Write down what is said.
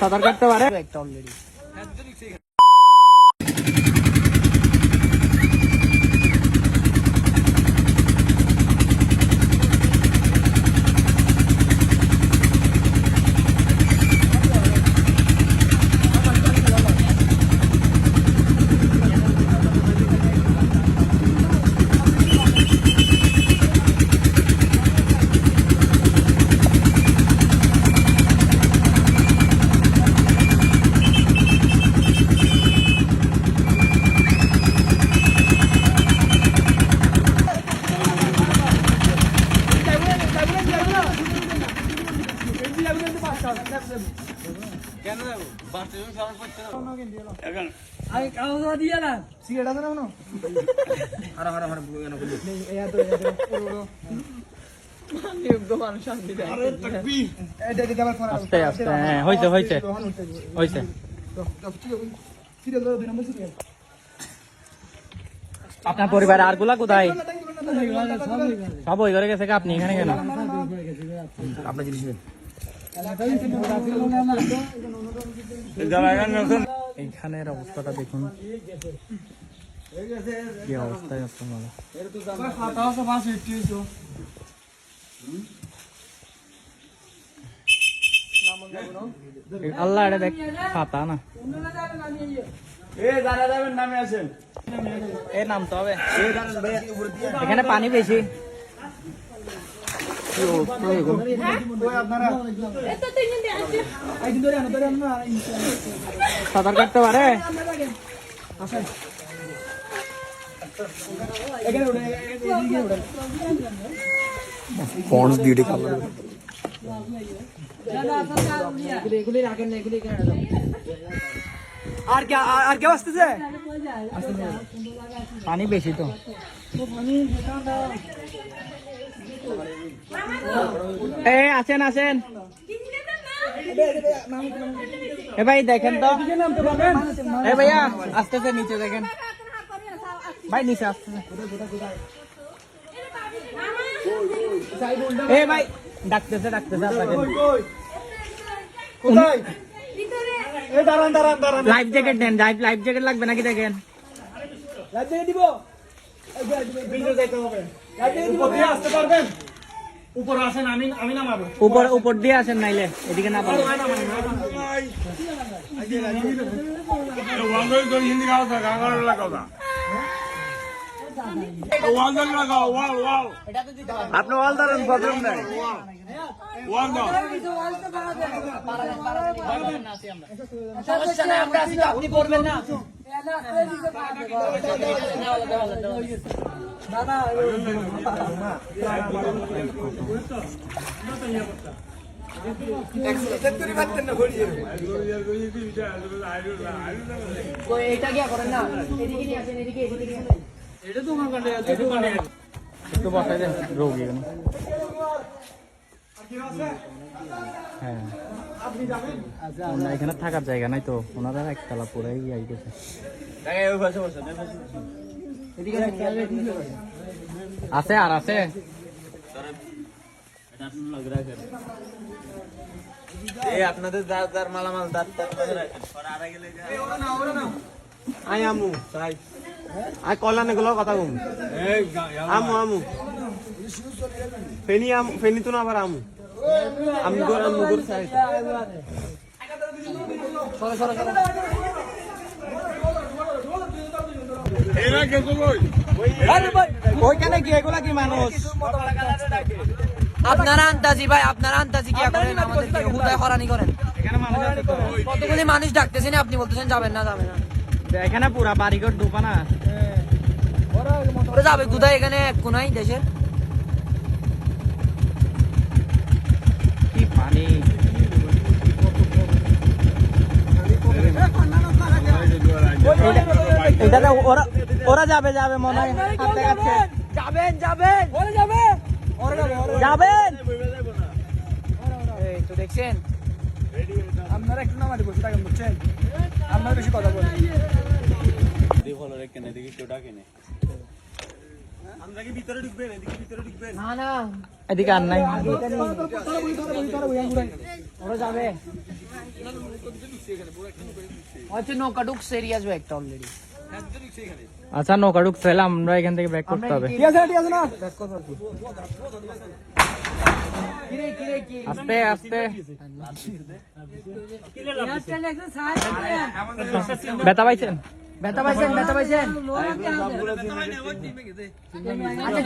সাঁতার কাটতে পারে। একটা অলরেডি সিগারেট আছে না কোনো হ্যাঁ আপনার পরিবারে আরগুলা কোথায় সব ওই ঘরে গেছে আপনি এখানে কেন? আপনার জিনিস নেন এইখানের অবস্থাটা দেখুন। কি অবস্থায় আছে মালা আল্লাহ, এটা দেখ পাতা না। এ, নামতে হবে। এখানে পানি বেশি। সাঁতার কাটতে পারে এখানে উঠে এদিকে উঠে পন্ডস বিউটি কালার এগুলি রাখেন না এগুলি এখানে রাখেন আর কে আর কে আসতেছে পানি বেশি তো এ আছেন আছেন এ ভাই দেখেন তো। এ ভাইয়া আসতেছে নিচে দেখেন। ভাই নিচে আসতেছে। এ ভাই ডাকতেছে ডাকতেছে আপনাকে। কোথায়? দাঁড়ান দাঁড়ান দাঁড়ান। লাইফ জ্যাকেট দেন লাইফ লাইফ জ্যাকেট লাগবে নাকি দেখেন? লাইট দিয়ে দিব? বিজে যাইতে হবে। লাইট দিয়ে দিব। আসতে পারবেন? উপরে আসেন আমি আমি নামাবো উপর উপর দিয়ে আসেন নাইলে এদিকে না পারবেন আপনি ওয়াল দাঁড়ান প্রবলেম নাই। সমস্যা নাই আমরা আছি আপনি করবেন না। এইটা গিয়া করেন না এদিকে নিয়ে আসেন এদিকে এদিকে একটু বসাই দেন রোগী এখানে। হ্যাঁ। এখানে থাকার জায়গা নাই তো। ওনারা একতলা পুরাই আইতেছে আছে আর আছে। আপনাদের যার যার মালামাল দাঁত দাঁত আই আমু তাই আই কল্যাণ এগুলো কথা কম। আমু আমু ফেনি আমু ফেনি তো না আবার আমু? আমি গোর আমু গোর সাই ওইখানে কি এগুলা কি মানুষ? আপনারা আন্তাজি ভাই আপনারা আন্তাজি কি করেন? আমাদেরকে হুদায় হরানি করেন। কতগুলি মানুষ ডাকতেছেন আপনি বলতেছেন যাবেন না যাবেন না। এখানে পুরা বাড়িঘর ঢুকা না যাবে কোথায়? এখানে এক কোনাই দেশের কি পানি এটাতে ওরা যাবে যাবে মনে হয়। যাবেন যাবেন। ওরা যাবে। যাবেন। এই তো দেখছেন? আপনারা একটু বসে থাকেন বুঝছেন? আপনারা বেশি কথা বলেন। না না। এদিকে আর নাই। ওরা যাবে। হচ্ছে নৌকা ঢুকছে এরিয়া আসবে একটা অলরেডি আচ্ছা নৌকা ঢুকছিল আমরা এখান থেকে ব্যাক করতে হবে। ঠিক আছে ঠিক আছে না? কিরে কিরে কি আস্তে আস্তে। ব্যথা পাইছেন? ব্যথা পাইছেন ব্যথা পাইছেন। আচ্ছা